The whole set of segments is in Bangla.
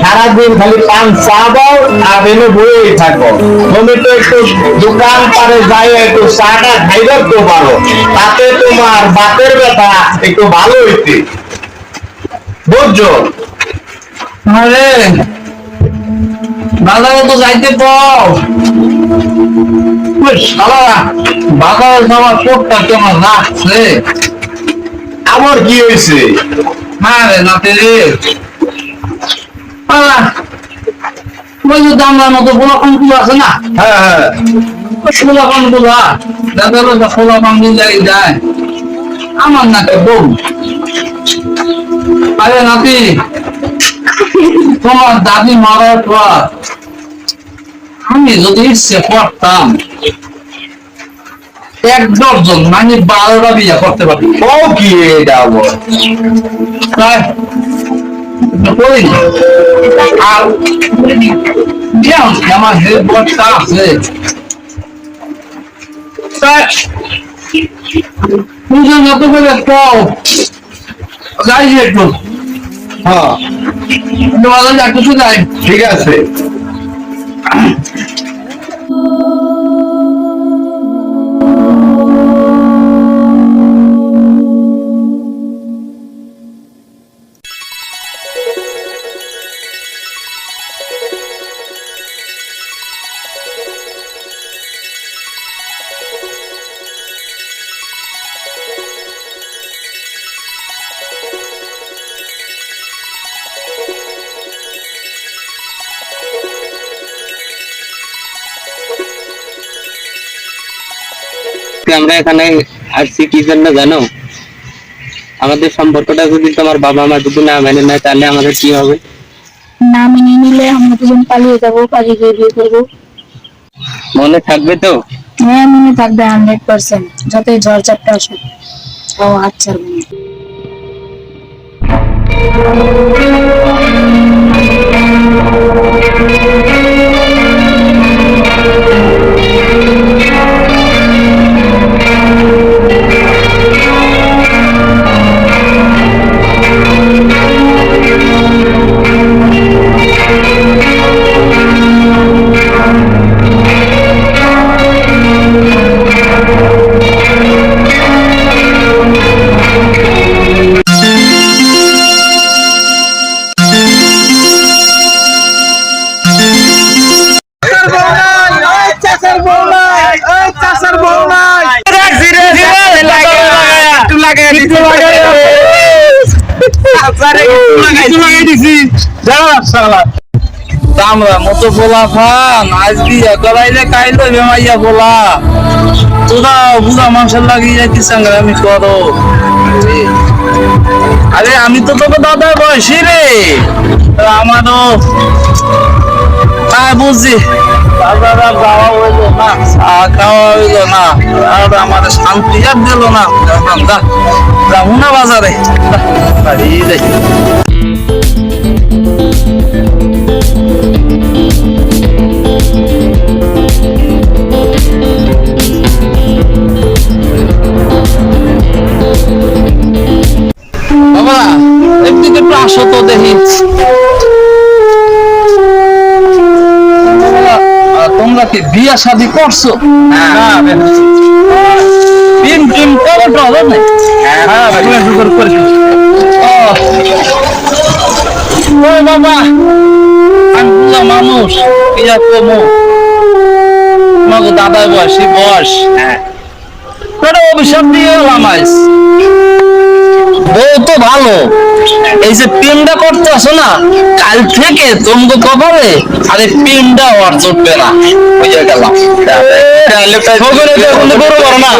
সারাদিন খালি পান চা দাও আর এনে বইয়েই থাকো তুমি তো একটু দোকান পারে যাই একটু চাটা খাইবে তো পারো তাতে তোমার বাতের ব্যথা একটু ভালো হইতে বুঝছ আরে বাজারে তো যাইতে ওই বাজারে যাওয়ার কোটটা কেমন লাগছে? আমার কি হয়েছে? আরে নাতে রে। ওই যে দামলার মতো গোলা কমগুলো আছে না? হ্যাঁ হ্যাঁ। ওই ষোলা কমগুলা দাদা লোক ষোলা কম যাই যায় আমার নাকে বউ নাতি তোমার দাদি মারার পর আমি যদি ইচ্ছে করতাম এক দশজন মানে বারোটা বিয়ে করতে পারি ও কি? তাই করি আর আমার আছে তাই যত করে পাও যাই একটু। হ্যাঁ। ঠিক আছে। আমরা এখানে আসছি কি জন্য জানো? আমাদের সম্পর্কটা যদি তোমার বাবা মা যদি না মেনে নেয় তাহলে আমাদের কি হবে? না মেনে নিলে আমরা দুজন পালিয়ে যাব পালিয়ে গিয়ে বিয়ে করব। মনে থাকবে তো? হ্যাঁ মনে থাকবে হান্ড্রেড পার্সেন্ট যতই ঝড় চাপটা আসুক। ও হাত আমরা মতো বলা খান আজ বিয়ে করাইলে কাইলে বেমাইয়া বলা তোরা বুড়া মানুষের লাগিয়ে যাইতে করো। আরে আমি তো তোকে দাদা বয়সী রে। তা আমারও বুঝছি দাদারা যাওয়া হইল না চা খাওয়া হইল না। আর আমার শান্তি আর দিল না। যাব না বাজারে। বাড়ি যাই। বিয়া শাদি করছ? টিম টিম করো তো হবে না? হ্যাঁ ওই বাবা আমি বুঝা মানুষ কমু। তোমাকে দাদার বয়সী বয়স। তোরা অভিশাপ দিয়ে বউ তো ভালো। এই যে করতে আসো না, কাল থেকে তোমাকে কপালে আরে পিমটা আর চটবে না। বুঝে গেলাম। না।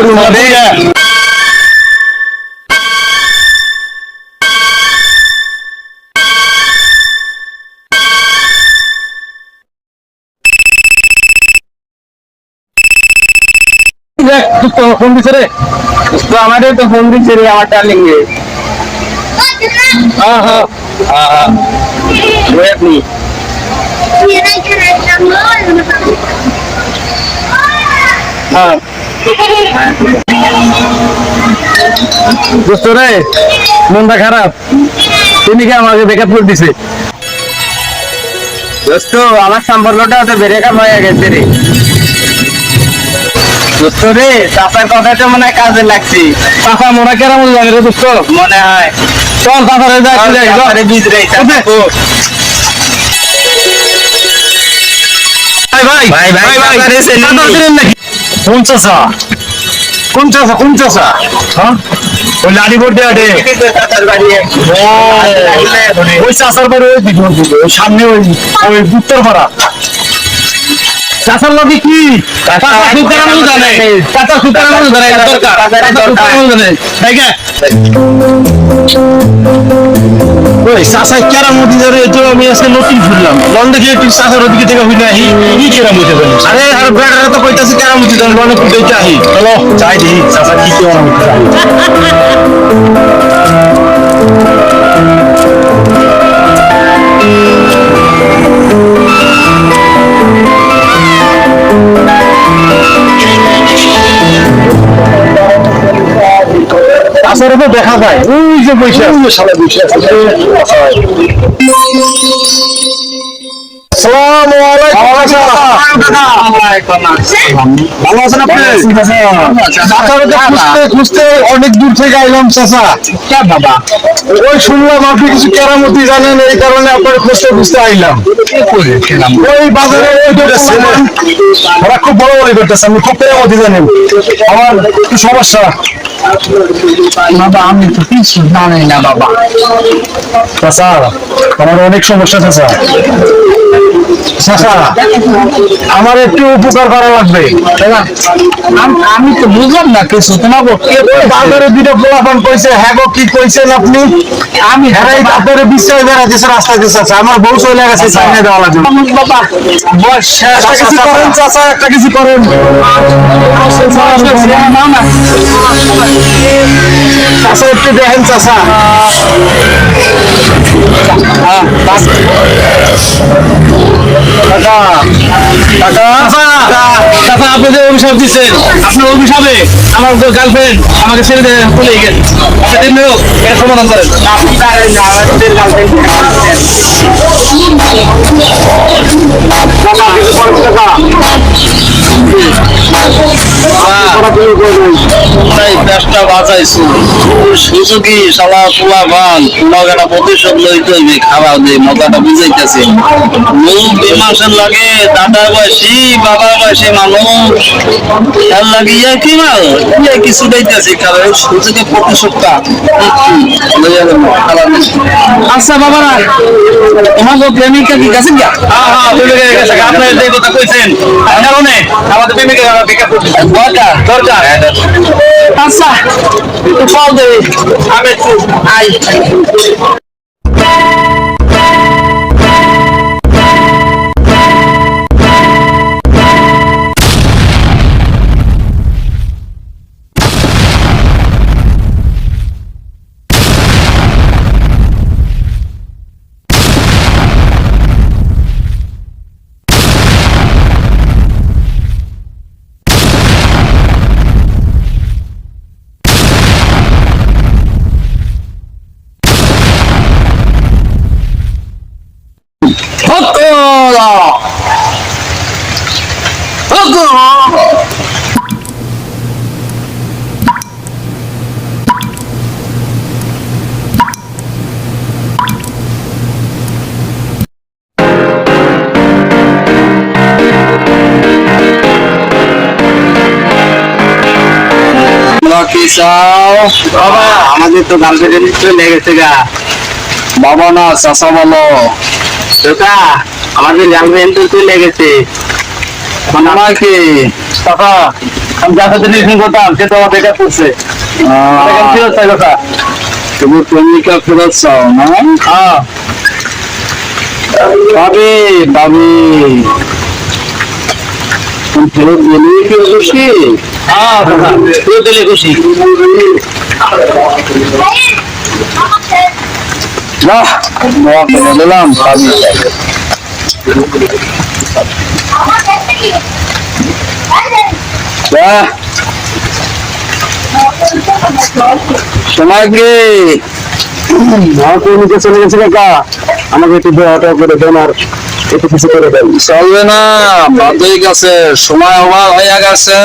ফোন রে। তো আমাদের তো ফোন দিছে রে আমার ডার্লিং রে মনটা খারাপ? তুমি কি আমাকে বেকআপ করে দিছে? আমার সম্পর্কটা তো কাম হয়ে গেছে রে। দোস্ত রে চাষার কথাটা মনে হয় কাজে লাগছে। চাচা মোরা কেরাম জানে রে দোস্ত? মনে হয়। চল চাচারে যাই চল। চাচারে বীজ রে। ভাই ভাই ভাই, ভাই, ভাই নাকি? কোন চাচা কোন চাচা কোন চাচা হ্যাঁ ওই লাড়ি বোর্ডে আটে ওই চাচার বাড়ি ওই ওই সামনে ওই ওই উত্তরপাড়া চাচার লগে কি চাচা সুতরাং জানে চাচা সুতরাং জানে দরকার চাচা সুতরাং জানে দেখে ওই চাচা কেরামতি ধরে তো আমি আজকে নতুন শুনলাম লন দেখি একটু চাচার ওদিকে থেকে হইলে আহি কি কেরামতি জানে আরে, আর বেড়ারা তো কইতাছে কেরামতি জানে লনে কুদাইতে আহি? চলো যাই দেখি, চাচা কি কেরামতি জানে চাচার তো দেখা যায়। ওই যে বৈশাখ সারা বৈশাখ আসসালামু আলাইকুম। ভালো আছেন আপনি? চাচারকে খুঁজতে খুঁজতে অনেক দূর থেকে আইলাম চাচা। বাবা ওই শুনলাম আপনি কিছু কেরামতি জানেন এই কারণে আপনার খুঁজতে খুঁজতে আইলাম। ওই বাজারে ওরা খুব বড় বড় করতেছে আমি খুব কেরামতি জানেন আমার সমস্যা। বাবা আমি তো কিছু জানি না বাবা। চাচা আমার অনেক সমস্যা চাচা। আমার একটু উপকার করা লাগবে। আমি তো বুঝলাম না কিছু। তোমাকে বাজারে দুটো পোলাপান কইছে হ্যাঁ গো, কি কইছেন আপনি? আমি হ্যাঁ আপনারে বিশ্বাস বেড়াতেছে রাস্তা দিয়ে আমার বউ চলে গেছে সামনে দেওয়া লাগবে। বাবা একটা কিছু করেন চাচা। একটা কিছু করেন। চাচা একটু দেখেন কাকা আপনি যে অভিশাপ দিচ্ছেন, আপনার অভিশাপে আমার গার্লফ্রেন্ড আমাকে ছেড়ে দিয়ে চলে হোক এর সমাধান করেন। আপনি করেন এই দেশটা বাঁচাইছি। সুযোগী শালা পোলা বান মগাটা প্রতিশোধ লইতে হইবে মগাটা বুঝাইতেছে। বিমাসের লাগে দাদা বয়সী বাবা বয়সী মানুষ। তার লাগে ইয়া কি মাল? ইয়া কিছু দিতেছে খাবে সুযোগে প্রতিশোধটা। আচ্ছা বাবারা প্রেমিকা কি গেছেন গা হ্যাঁ হ্যাঁ আপনার যে কথা কইছেন কারণে আমাদের প্রেমিকা দরকার আচ্ছা একটু ফল দেবে আমি একটু আই চাও? বাবা। আমাদের তো গার্লফ্রেন্ড চলে গেছে গা। বাবা না চাষা বলো। তোকা আমাদের গার্লফ্রেন্ড তো চলে গেছে আমার কি? কাকা আমি যার সাথে রিলেশন করতাম সে তো আমার বেকার করছে। ফেরত চাই কথা। তুমি প্রেমিকা ফেরত চাও না? হ্যাঁ। পাবে তুমি ফেরত কাকা ফেরত দিলে খুশি দিলাম ভাবি বাহ সময় চলে গেছে কাকা? আমাকে একটু দোয়াটা করে দেন আর একটু কিছু করে দেন। চলবে না বাদই গেছে সময় অভাব হয়ে গেছে।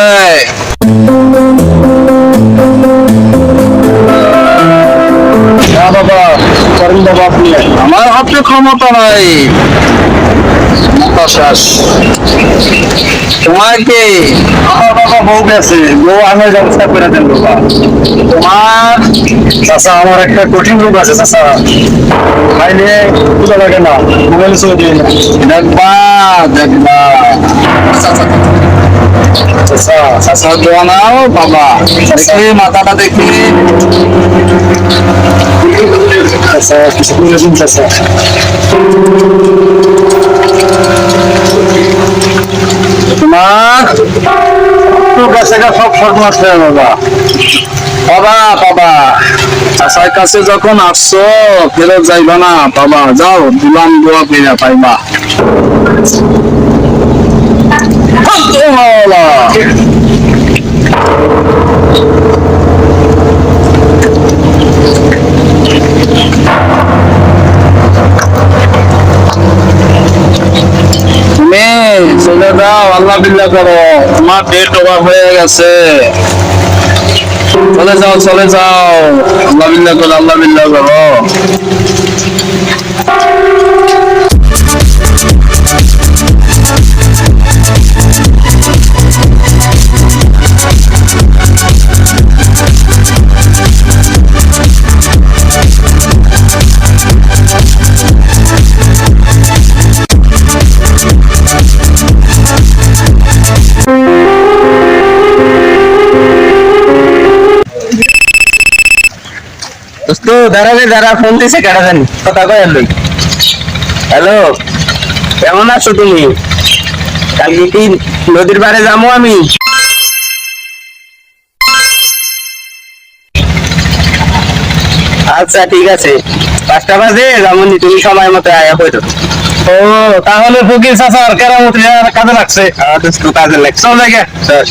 বাবা করেন বাবা আপনি আমার হাতে ক্ষমতা নাই। ক্ষমতা শেষ কি? আমার বাবা বউ গেছে বউ আমার ব্যবস্থা করে দেন বাবা। তোমার? চাচা আমার একটা কঠিন রোগ আছে চাচা। খাইলে ক্ষুদা লাগে না? মোবাইল চলে দিয়ে না। দেখবা দেখবা। চাচা দোয়া নাও বাবা। দেখি মাথাটা দেখি। চাচা কিছু করে তোমার আছে গা, সব সর্বনাশ হয়ে বাবা। বাবা বাবা চাচার কাছে যখন আসছো ফেরত যাইবা না। বাবা যাও দুলাম দোয়া পেয়ে পাইবা। আল্লাহ। তুমি চলে যাও, আল্লাহ বিল্লাহ করো। তোমার ডেট ওভার হয়ে গেছে। চলে যাও চলে যাও। আল্লাহ বিল্লাহ করো, আল্লাহ বিল্লাহ করো। দোস্ত দাঁড়া রে দাঁড়া ফোন দিছে কেটা জানি? কথা কয় লই। হ্যালো কেমন আছো তুমি? কালকে কি নদীর পাড়ে যাব আমি? আচ্ছা ঠিক আছে। পাঁচটা বাজে যেমনই তুমি সময় মতো আয়া করো ও তাহলে ফকির চাচার কেরামতি আর কাজে লাগছে? কাজে লাগছে। চলে গে চল।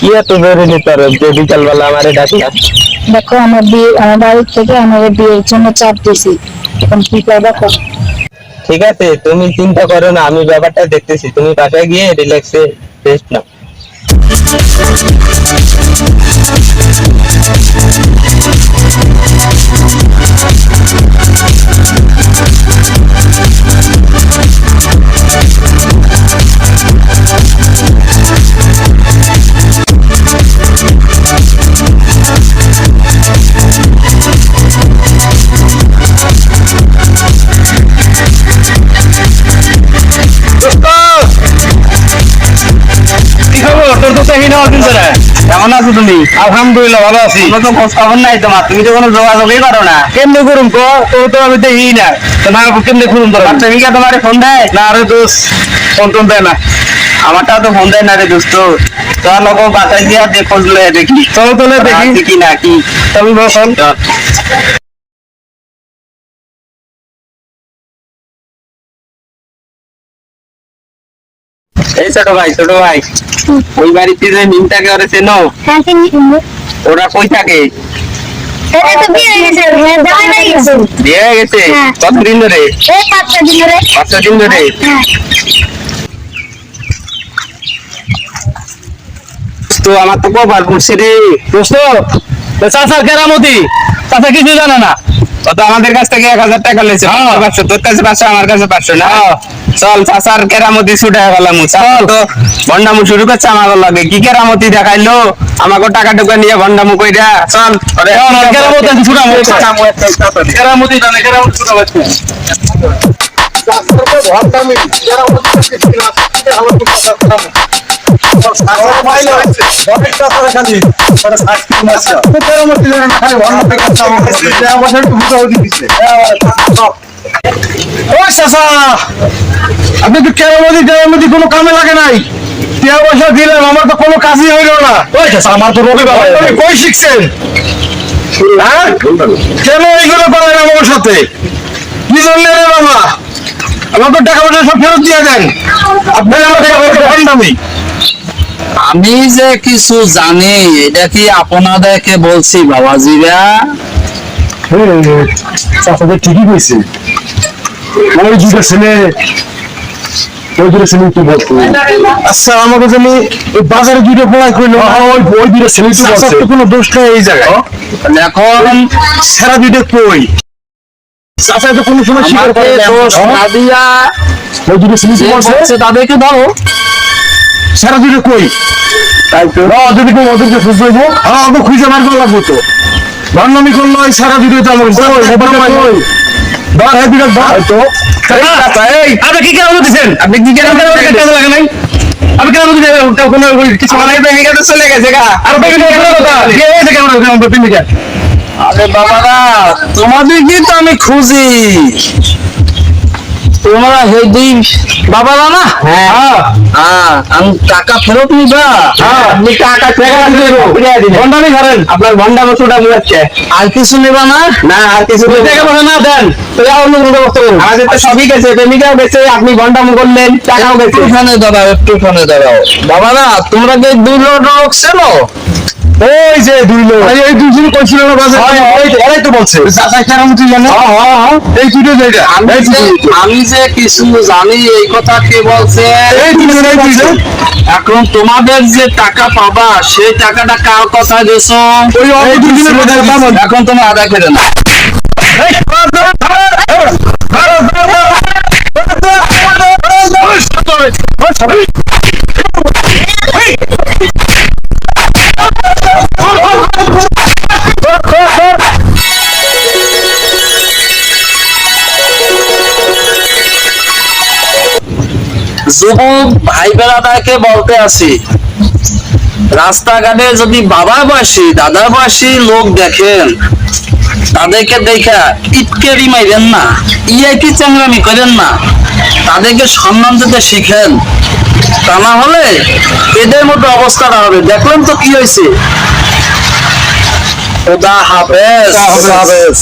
কি এত জরুরি তোর? যে বিকালবেলা আমারে ডাকলা। দেখো আমার বিয়ে আমার বাড়ির থেকে আমার বিয়ের জন্য চাপ দিছি। এখন কি করব কর। ঠিক আছে তুমি চিন্তা করো না আমি ব্যাপারটা দেখতেছি। তুমি বাসায় গিয়ে রিল্যাক্সে রেস্ট নাও। কি কেমন আছো তুমি? আলহামদুলিল্লাহ ভালো আছি। কোনো তো খোঁজ খবর নাই তোমার তুমি তো কোনো যোগাযোগই করো না। কেমনে করুম কো? তো তো আমি দেখি না। তো না কেমনে করুম তোর আর তুমি কে তোমার ফোন দেয়? না আরে দোষ ফোন টোন দেয় না। আমারটাও তো ফোন দেয় না রে দোস্ত। তোমার লোক বাসায় দিয়া যে দেখি। চলো তোলে দেখি। কি না কি। চল। চল। এই ছোট ভাই ছোট ভাই। ওই বাড়িতে যে মিমটাকে ওরে চেনো? হ্যাঁ ওরা কই থাকে? বিয়ে হয়ে গেছে। জামাই গেছে। বিয়ে গেছে। কতদিন ধরে? পাঁচটা দিন ধরে। পাঁচটা দিন ধরে? তো আমার তো কবার পড়ছে রে। দোস্ত চাচার কেরামতি? চাচা কিছু জানে না। ও তো আমাদের কাছ থেকে এক হাজার টাকা লেছে। হ্যাঁ। তোর কাছে পাঁচশো আমার কাছে পাঁচশো না? হ্যাঁ। চল চাচার কেরামতি ছুটে গেলাম। চল। তো ভন্ডামু শুরু করছে আমার লাগে কি কেরামতি দেখাইলো? আমাকে টাকা টুকা নিয়ে ভন্ডামু কইরা। চল এখন আর কেরামতি আছে, ছুটামু। ছুটামু একটা তাড়াতাড়ি। কেরামতি জানে কেরামতি ছোট আমার আপনি তো কেরামতি টেরামতি কোনো কামে লাগে নাই। পয়সা দিলাম আমার তো কোনো কাজই হইল না। ওই চাচা আমার তো রবি বাবা কই শিখছেন? হ্যাঁ? কেন এইগুলো করেন আমার সাথে? কি জন্য রে বাবা? আমার তো টাকা পয়সা সব ফেরত দিয়ে দেন। আপনি আমার টাকা পয়সা ভান্ডামি আমি যে কিছু জানি এটা কি আপনাদেরকে বলছি বাবাজিরা? চাচাদের ঠিকই কইছে। ওই দুটো ছেলে ওই দুটো ছেলে তো বলতো আচ্ছা আমাকে জানি ওই বাজারে দুটো পড়াই করল ওই ওই দুটো ছেলে তো বলছে কোনো দোষ নাই এই জায়গায়। এখন সারা দুটো কই? চাচা তো কোনো সময় স্বীকার আমাকে করে দোষ না দিয়া ওই দুটো ছেলে তো বলছে বলছে তাদেরকে ধরো। সারা দুটো কই? তাই তো। ওদেরকে ওদেরকে হ্যাঁ ওকে খুঁজে বার করা লাগবো তো। করল সারা দুটো তো আমার কই বার দুটো বার তো আপনি কি কেন দিচ্ছেন আপনি কি কেন কেন লাগে নাই আপনি কেন কিছু মানে চলে গেছে গা। আর ভেঙে কথা কে হয়েছে কেমন আরে তোমাদের কি তো আমি খুঁজি। তোমরা সেই দুই বাবারা না? হ্যাঁ। হ্যাঁ। আমি টাকা ফেরত নিবা। হ্যাঁ। আপনি টাকা ভন্ডামি করেন আপনার ভন্ডা বস্তুটা বুঝাচ্ছে আর কিছু নিবা না? না আর কিছু টাকা পয়সা না। দেন। তো আর অন্য কোনো করুন আমাদের তো সবই গেছে প্রেমিকাও গেছে আপনি ভন্ডামি করলেন টাকাও গেছে। একটুখানে দাঁড়াও একটুখানে দাঁড়াও। বাবারা তোমরা কি দুই লোক চেনো ওই যে দুই লোক এই দুজন কইছিল না বাজারে এরাই তো বলছে চাচা কেন তুই জানো এই দুটো আমি এই দুটো আমি যে কিছু জানি এই কথা কে বলছে এই দুজন এই দুজন এখন তোমাদের যে টাকা পাবা সেই টাকাটা কার কথা দিয়েছ ওই অল্প দুজনের কথা এখন তুমি আদায় করে না যুবক ভাই বেড়াদাকে বলতে আছি রাস্তাঘাটে যদি বাবা বয়সী দাদা বয়সী লোক দেখেন, তাদেরকে দেখা ইটকেরি মাইরেন না ইয়ে কি চ্যাংরামি করেন না, তাদেরকে সম্মান দিতে শিখেন। তা না হলে এদের মতো অবস্থাটা হবে। দেখলেন তো কি হয়েছে? খোদা হাফেজ। হাফেজ।